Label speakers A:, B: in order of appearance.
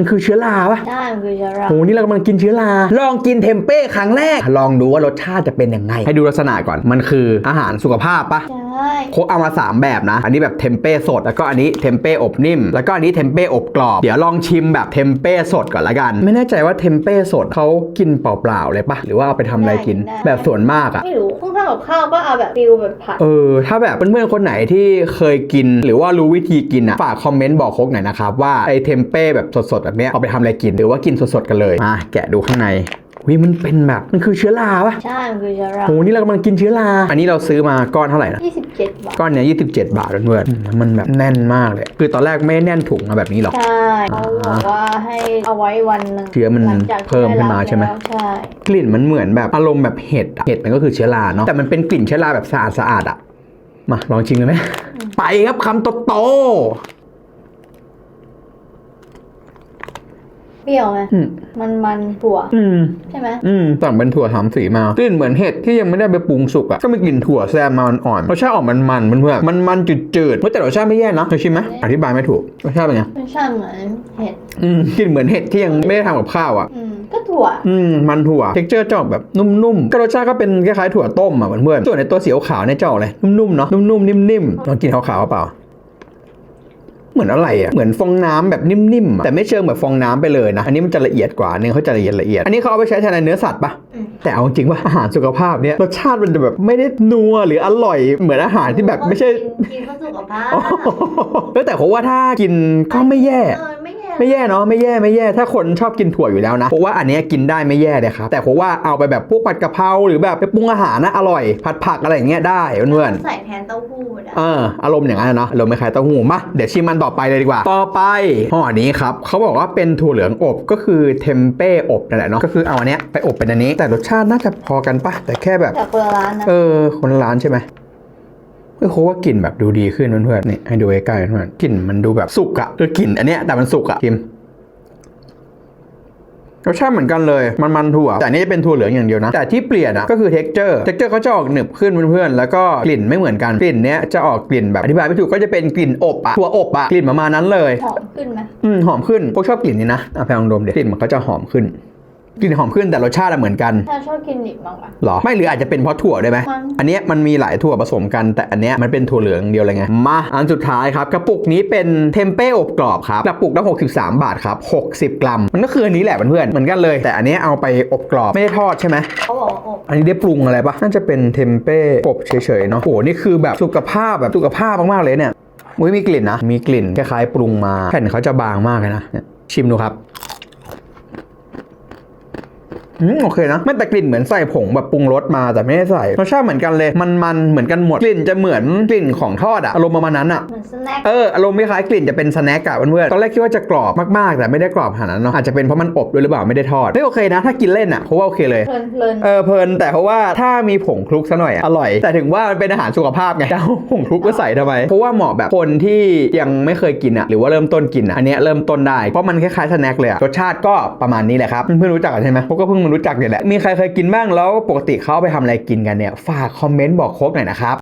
A: มันคือเชื้อราปะ
B: ใช่มันคือเชื้อรา
A: โหนี่เรากำลังกินเชื้อรา ลองกินเทมเป้ครั้งแรก ลองดูว่ารสชาติจะเป็นยังไง ให้ดูลักษณะก่อน มันคืออาหารสุขภาพปะ
B: ใช่
A: โคกเอามา3แบบนะ อันนี้แบบเทมเป้สด แล้วก็อันนี้เทมเป้อบนิ่ม แล้วก็อันนี้เทมเป้อบกรอบ เดี๋ยวลองชิมแบบเทมเป้สดก่อนละกัน ไม่แน่ใจว่าเทมเป้สดเขากินเปล่าๆเลยปะหรือว่าเอาไปทำอะไรกินแบบส่วนมากอะ
B: ไม่รู้เพิ่งทำกับข้าวก็เอาแบบฟิลแบบผัด
A: เออ ถ้าแบบเพื่อนๆ คนไหนที่เคยกิน หรือว่ารู้วิธีกินอะ ฝากคอมเมนต์บอกโคกหน่อยนะครับ ว่าไอเทมเป้แบบสดๆ แบบเนี้ยเอาไปทำอะไรกิน หรือว่ากินสดๆ กันเลย มาแกะดูข้างใน วิมันเป็นแบบมันคือเชื้อราปะ
B: ใช่มันคือเชื้อรา
A: โหนี่เรากำลังกินเชื้อราอันนี้เราซื้อมาก้อนเท่าไหร่นะ
B: 27 บาท
A: ก้อนเนี้ย27 บาทเพื่อนๆอืมมันแบบแน่นมากเลย คือตอนแรกไม่ได้แน่นถุงมาแบบนี้หรอก
B: ใช่เขาบอกว่าให้เอาไว้วันหนึ่ง
A: เชื้อมัน
B: หลังจากที่
A: เพิ่มขึ้นมา
B: ได้รับ
A: ใช่ไหม
B: แล้วใช่
A: กลิ่นมันเหมือนแบบอารมณ์แบบเห็ดอะเห็ดมันก็คือเชื้อราเนาะแต่มันเป็นกลิ่นเชื้อราแบบสะอาดสะอาดๆอะมาลองชิมกันไหมไปครับคำโตๆ
B: เปรี้ยวไหม
A: อืม
B: มันมันถั่ว
A: อืม
B: ใช่ไหม
A: อืมสั่งเป็นถั่วสามสีมากลิ่นเหมือนเห็ดที่ยังไม่ได้ไปปรุงสุกอะ่ะ ก็มีกลิ่นถั่วแซมมาอ่อนๆรสชาติออกมันมันๆเพื่อนๆมันมันๆจืดๆแต่รสชาติไม่แย่นะเคยชิมไหมอธิบายไม่ถูกรสชาติเป็นไง
B: มันชาติเหมือนเห็ด
A: อืมกลิ่นเหมือนเห็ดที่ยังไม่ได้ทำกับข้าวอะ่ะ
B: อืมก็ถั่ว
A: อืมมันถั่ว เท็กเจอร์จะออกแบบนุ่มๆก็รสชาติก็เป็นคล้ายๆถั่วต้มอะเพื่อนๆส่วนในตัวสีขาวๆเนี่ยจะออกอะไรนุ่มๆเนาะนุ่มๆนิ่มๆลองกินขาวๆเปล่า เหมือนอะไรอะ เหมือนฟองน้ำแบบนิ่มๆอะแต่ไม่เชิงแบบฟองน้ำไปเลยนะ อันนี้มันจะละเอียดกว่าอันนี้เขาจะละเอียดละเอียด อันนี้เขาเอาไปใช้แทนในเนื้อสัตว์ปะ
B: อืม
A: แต่เอาจริงว่าอาหารสุขภาพเนี่ยรสชาติมันจะแบบไม่ได้นัวหรืออร่อยเหมือนอาหารที่แบบไม่ใช่
B: กินกินเพื่อสุขภาพ
A: อ๋อเออแต่ผมว่าถ้ากินก็ไม่แย่
B: เออ ไม่แย่
A: ไม่แย่เนาะไม่แย่ไม่แย่ถ้าคนชอบกินถั่วอยู่แล้วนะเพราะว่าอันเนี้ยกินได้ไม่แย่เลยครับแต่ผมว่าเอาไปแบบพวกผัดกะเพราหรือแบบไปปรุงอาหารนะอร่อย ผัดผักอะไรอย่างเงี้ยได้เพื่อน
B: ใส่แทนเต้าหู้ได้
A: ๆเอออารมณ์อย่างนั้นอะเนาะอารมณ์ไม่คล้ายเต้าหู้มาเดี๋ยวชิมมันต่อไปเลยดีกว่า ต่อไปห่อนี้ครับเขาบอกว่าเป็นถั่วเหลืองอบก็คือเทมเป้อบนั่นแหละเนาะก็คือเอาอันเนี้ยไปอบเป็นอันนี้ แต่รสชาติน่าจะพอกันปะแต่แค่แบบ
B: แต่คนละร้านนะ
A: เออคนละร้านใช่ไหม เฮ้ยเขาว่ากลิ่นแบบดูดีขึ้นเพื่อนๆนี่ให้ดูใกล้ๆเพื่อนๆกลิ่นมันดูแบบสุกอะคือกลิ่นอันเนี้ยแต่มันสุกอะกิมรสชาติเหมือนกันเลย มันมันถั่ว แต่อันนี้จะเป็นถั่วเหลืองอย่างเดียวนะ แต่ที่เปลี่ยนอะก็คือ texture texture เขาจะออกหนึบขึ้นเพื่อนๆ แล้วก็กลิ่นไม่เหมือนกัน กลิ่นเนี้ยจะออกกลิ่นแบบอธิบายไม่ถูกก็จะเป็นกลิ่นอบอะถั่วอบอะกลิ่นประมาณนั้นเลย
B: หอมขึ้นไหม
A: อืมหอมขึ้น พวกชอบกลิ่นนี้นะอะไปลองดมเดี๋ยวกลิ่นมันก็จะหอมขึ้น กลิ่นหอมขึ้นแต่รสชาติอะเหมือนกัน
B: ถ้าชอบกินดิบบ้างปะ
A: หรอไม่หรืออาจจะเป็นเพราะถั่วได้ไหม
B: มัน
A: อันเนี้ยมันมีหลายถั่วผสมกันแต่อันเนี้ยมันเป็นถั่วเหลืองอย่างเดียวเลยไงมาอันสุดท้ายครับกระปุกนี้เป็นเทมเป้อบกรอบครับกระปุกละ63 บาทครับ60 กรัม มันก็คืออันนี้แหละเพื่อนๆเหมือนกันเลย แต่อันเนี้ยเอาไปอบกรอบไม่ได้ทอดใช่ไหม
B: เขาบอกว่าอบ
A: อันนี้ได้ปรุงอะไรปะน่าจะเป็นเทมเป้อบเฉยๆเนาะโอ้โหนี่คือแบบสุขภาพแบบสุขภาพมากๆเลยเนี่ยอุ้ยมีกลิ่นนะ มีกลิ่นคล้ายๆปรุงมา แผ่นเขาจะบางมากเลยนะเนี่ยชิมดูครับ อืมโอเคนะไม่แต่กลิ่นเหมือนใส่ผงแบบปรุงรสมาแต่ไม่ได้ใส่รสชาติเหมือนกันเลยมันมันๆเหมือนกันหมดกลิ่นจะเหมือนกลิ่นของทอดอะอารมณ์ประมาณนั้นอะ
B: เหมือนสแน็ค
A: เอออารมณ์คล้ายๆกลิ่นจะเป็นสแน็คอะเพื่อนๆตอนแรกคิดว่าจะกรอบมากๆแต่ไม่ได้กรอบขนาดนั้นเนาะอาจจะเป็นเพราะมันอบด้วยหรือเปล่าไม่ได้ทอดไม่โอเคนะ ถ้ากินเล่นอะเพราะว่าโอเคเลย
B: เพลินเพลิน
A: เออเพลินแต่เพราะว่าถ้ามีผงคลุกซะหน่อยอะอร่อย แต่ถึงว่ามันเป็นอาหารสุขภาพไงจะเอาผงคลุกมาใส่ทำไมเพราะว่าเหมาะแบบคนที่ยังไม่เคยกินอะหรือว่าเริ่มต้นกินอะอันเนี้ยเริ่มต้นได้เพราะมันคล้ายๆสแน็คเลยอะรสชาติก็ประมาณนี้แหละครับเพื่อนๆรู้จักกันใช่ไหมพวกก็เพิ่งมารู้จักเนี่ยแหละมีใครเคยกินบ้างแล้วปกติเขาเอาไปทำอะไรกินกันเนี่ยฝากคอมเมนต์บอกโค้กหน่อยนะครับ